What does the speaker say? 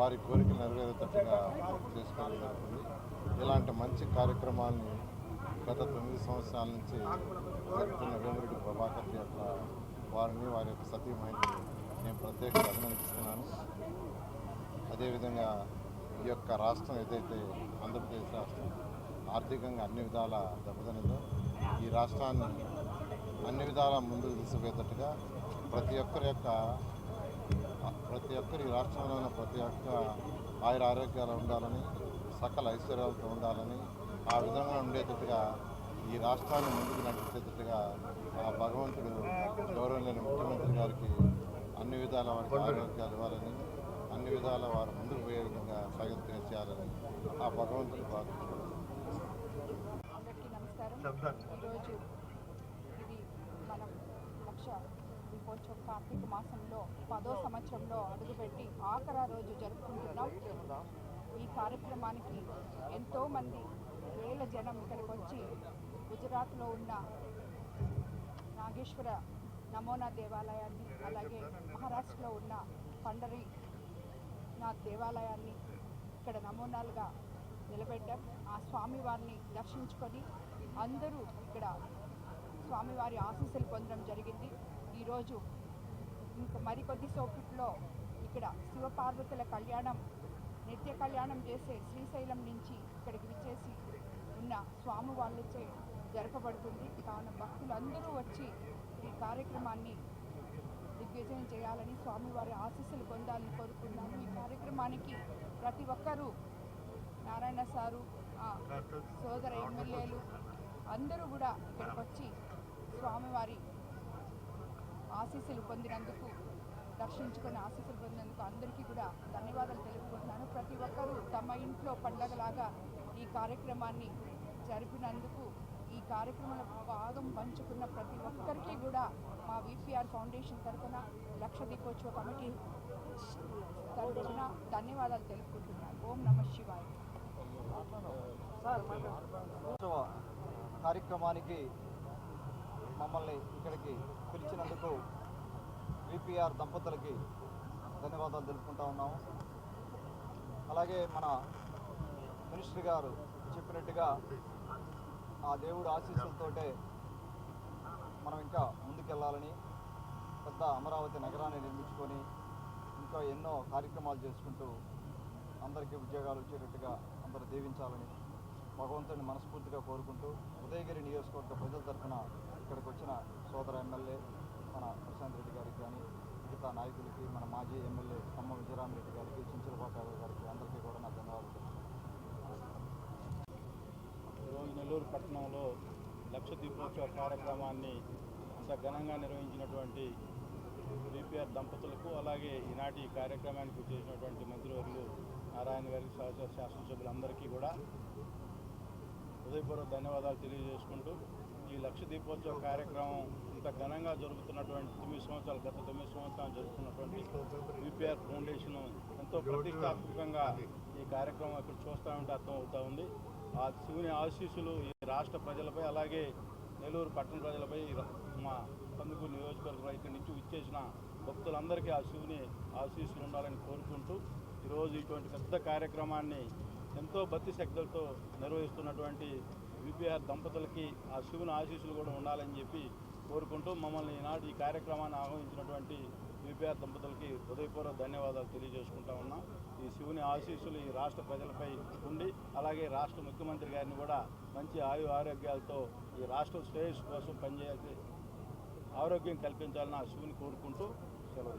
వారి కోరికలు నెరవేరేటట్టుగా చేసుకోవడం జరుగుతుంది. ఇలాంటి మంచి కార్యక్రమాల్ని గత తొమ్మిది సంవత్సరాల నుంచి జరుగుతున్న వేమిరెడ్డి ప్రభాకర్ యొక్క వారిని వారి యొక్క సతీమణిని నేను ప్రత్యేకంగా అభినందిస్తున్నాను. అదేవిధంగా ఈ యొక్క రాష్ట్రం ఏదైతే ఆంధ్రప్రదేశ్ రాష్ట్రం ఆర్థికంగా అన్ని విధాల దెబ్బతినదో ఈ రాష్ట్రాన్ని అన్ని విధాల ముందుకు తీసుకుపోయేటట్టుగా ప్రతి ఒక్కరి యొక్క ప్రతి ఒక్కరి ఈ రాష్ట్రంలో ఉన్న ప్రతి ఒక్క ఆయుర ఆరోగ్యాలు ఉండాలని సకల ఐశ్వర్యాలతో ఉండాలని ఆ విధంగా ఉండేటట్టుగా ఈ రాష్ట్రాన్ని ముందుకు నడిపించేటట్టుగా ఆ భగవంతుడు గౌరవలేని ముఖ్యమంత్రి గారికి అన్ని విధాల వారికి ఆరోగ్యాలు ఇవ్వాలని అన్ని విధాల వారు ముందుకు పోయే విధంగా సాగిత్యం చేయాలని ఆ భగవంతుడు ప్రార్థించుకోవాలి అందరికీ నమస్కారం ఈరోజు ఇది మనం లక్ష దీపోత్సవం కార్తీక మాసంలో పదో సంవత్సరంలో అడుగుపెట్టి ఆఖరా రోజు జరుపుకుంటున్నాం. ఈ కార్యక్రమానికి ఎంతోమంది వేల జనం ఇక్కడికి వచ్చి గుజరాత్లో ఉన్న నాగేశ్వర నమోనా దేవాలయాన్ని అలాగే మహారాష్ట్రలో ఉన్న పండరి నాథ్ దేవాలయాన్ని ఇక్కడ నమూనాలుగా నిలబెట్టాం. ఆ స్వామివారిని దర్శించుకొని అందరూ ఇక్కడ స్వామివారి ఆశీస్సులు పొందడం జరిగింది. ఈరోజు మరికొద్ది సోపుట్లో ఇక్కడ శివపార్వతుల కళ్యాణం నిత్య కళ్యాణం చేసే శ్రీశైలం నుంచి ఇక్కడికి విచ్చేసి ఉన్న స్వామి వాళ్ళచే జరపబడుతుంది. కావున భక్తులందరూ వచ్చి ఈ కార్యక్రమాన్ని దిగ్విజయం చేయాలని స్వామివారి ఆశీస్సులు పొందాలని కోరుకున్నాను ఈ కార్యక్రమానికి ప్రతి ఒక్కరూ నారాయణ సారు ఆ, సోదర ఎమ్మెల్యేలు అందరూ కూడా ఇక్కడికి వచ్చి స్వామివారి ఆశీస్సులు పొందినందుకు దర్శించుకొని ఆశీస్సులు పొందినందుకు అందరికీ కూడా ధన్యవాదాలు తెలుపుకుంటున్నాను. ప్రతి ఒక్కరూ తమ ఇంట్లో పండగలాగా ఈ కార్యక్రమాన్ని జరిపినందుకు ఈ కార్యక్రమంలో భాగం పంచుకున్న ప్రతి ఒక్కరికి కూడా మా విపిఆర్ ఫౌండేషన్ తరఫున లక్ష దీపోత్సవ కమిటీ తరఫున ధన్యవాదాలు తెలుపుకుంటున్నాను. ఓం నమ శివాయ. కార్యక్రమానికి మమ్మల్ని ఇక్కడికి పిలిచినందుకు విపిఆర్ దంపతులకి ధన్యవాదాలు తెలుపుకుంటా ఉన్నాము. అలాగే మన మినిస్టర్ గారు చెప్పినట్టుగా ఆ దేవుడు ఆశీస్సులతోటే మనం ఇంకా ముందుకెళ్ళాలని పెద్ద అమరావతి నగరాన్ని నిర్మించుకొని ఇంకా ఎన్నో కార్యక్రమాలు చేసుకుంటూ అందరికీ ఉద్యోగాలు వచ్చేటట్టుగా అందరూ దీవించాలని భగవంతుని మనస్ఫూర్తిగా కోరుకుంటూ ఉదయగిరి నియోజకవర్గ ప్రజల తరఫున ఇక్కడికి వచ్చిన సోదర ఎమ్మెల్యే మన ప్రశాంత్ రెడ్డి గారికి కానీ మిగతా నాయకులకి మన మాజీ ఎమ్మెల్యే కమ్మ విజయరామరెడ్డి గారికి చించలపాకాయ గారికి అందరికీ కూడా నా ధన్యవాదాలు. ఈరోజు నెల్లూరు పట్టణంలో లక్ష దీపోత్సవ కార్యక్రమాన్ని అంత ఘనంగా నిర్వహించినటువంటి బీపీఆర్ దంపతులకు అలాగే ఈనాటి కార్యక్రమానికి చేసినటువంటి మంత్రివర్యులు నారాయణ గారికి సహచర శాసనసభ్యులందరికీ కూడా హృదయపూర్వక ధన్యవాదాలు తెలియజేసుకుంటూ ఈ లక్ష దీపోత్సవ కార్యక్రమం ఇంత ఘనంగా జరుగుతున్నటువంటి తొమ్మిది సంవత్సరాలు గత తొమ్మిది సంవత్సరాలు జరుగుతున్నటువంటి యూపీఆర్ ఫౌండేషన్ ఎంతో ప్రతిష్టాత్మకంగా ఈ కార్యక్రమం ఇక్కడ చూస్తూ ఉంటే అర్థం అవుతూ ఉంది. ఆ శివుని ఆశీస్సులు ఈ రాష్ట్ర ప్రజలపై అలాగే నెల్లూరు పట్టణ ప్రజలపై మా కందుకూరు నియోజకవర్గంలో ఇక్కడి నుంచి ఇచ్చేసిన భక్తులందరికీ ఆ శివుని ఆశీస్సులు ఉండాలని కోరుకుంటూ ఈరోజు ఇటువంటి పెద్ద కార్యక్రమాన్ని ఎంతో భక్తి శక్తులతో నిర్వహిస్తున్నటువంటి విబిఆర్ దంపతులకి ఆ శివుని ఆశీస్సులు కూడా ఉండాలని చెప్పి కోరుకుంటూ మమ్మల్ని ఈనాడు ఈ కార్యక్రమాన్ని ఆహ్వానించినటువంటి విబిఆర్ దంపతులకి హృదయపూర్వక ధన్యవాదాలు తెలియజేసుకుంటా ఉన్నాం. ఈ శివుని ఆశీస్సులు ఈ రాష్ట్ర ప్రజలపై ఉండి అలాగే రాష్ట్ర ముఖ్యమంత్రి గారిని కూడా మంచి ఆయు ఆరోగ్యాలతో ఈ రాష్ట్ర శ్రేయస్సు కోసం పనిచేయాల్సి ఆరోగ్యం కల్పించాలని ఆ శివుని కోరుకుంటూ సెలవు